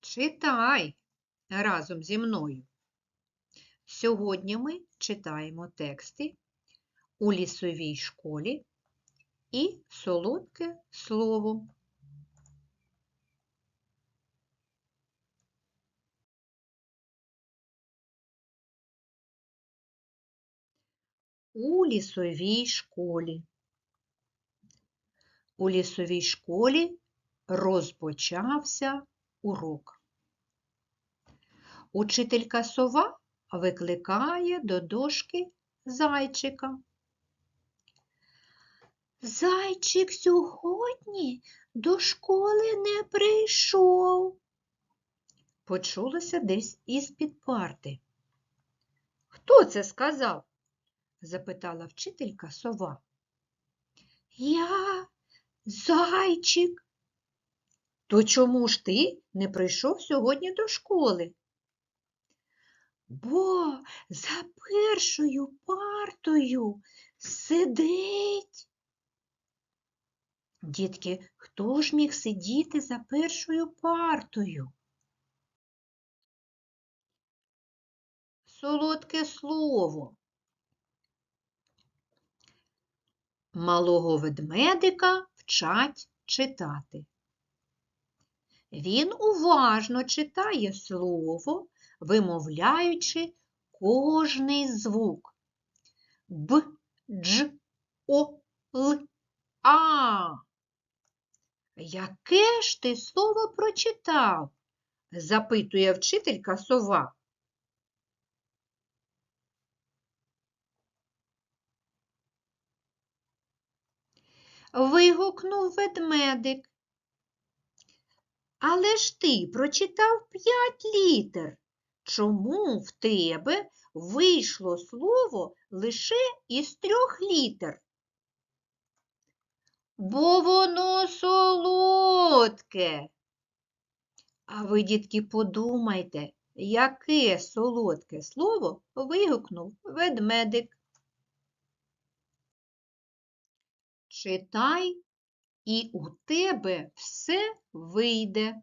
Читай разом зі мною. Сьогодні ми читаємо тексти у лісовій школі і солодке слово. У лісовій школі. У лісовій школі розпочався урок. Учителька сова викликає до дошки зайчика. Зайчик сьогодні до школи не прийшов. Почулося десь із-під парти. Хто це сказав? запитала вчителька сова. Я зайчик. То чому ж ти не прийшов сьогодні до школи? Бо за першою партою сидить. Дітки, хто ж міг сидіти за першою партою? Солодке слово. Малого ведмедика вчать читати. Він уважно читає слово, вимовляючи кожний звук. Б, дж, о, л, а. Яке ж ти слово прочитав? запитує вчителька сова. Вигукнув ведмедик. Але ж ти прочитав п'ять літер. Чому в тебе вийшло слово лише із трьох літер? Бо воно солодке. А ви, дітки, подумайте, яке солодке слово вигукнув ведмедик. Читай, і у тебе все вийде.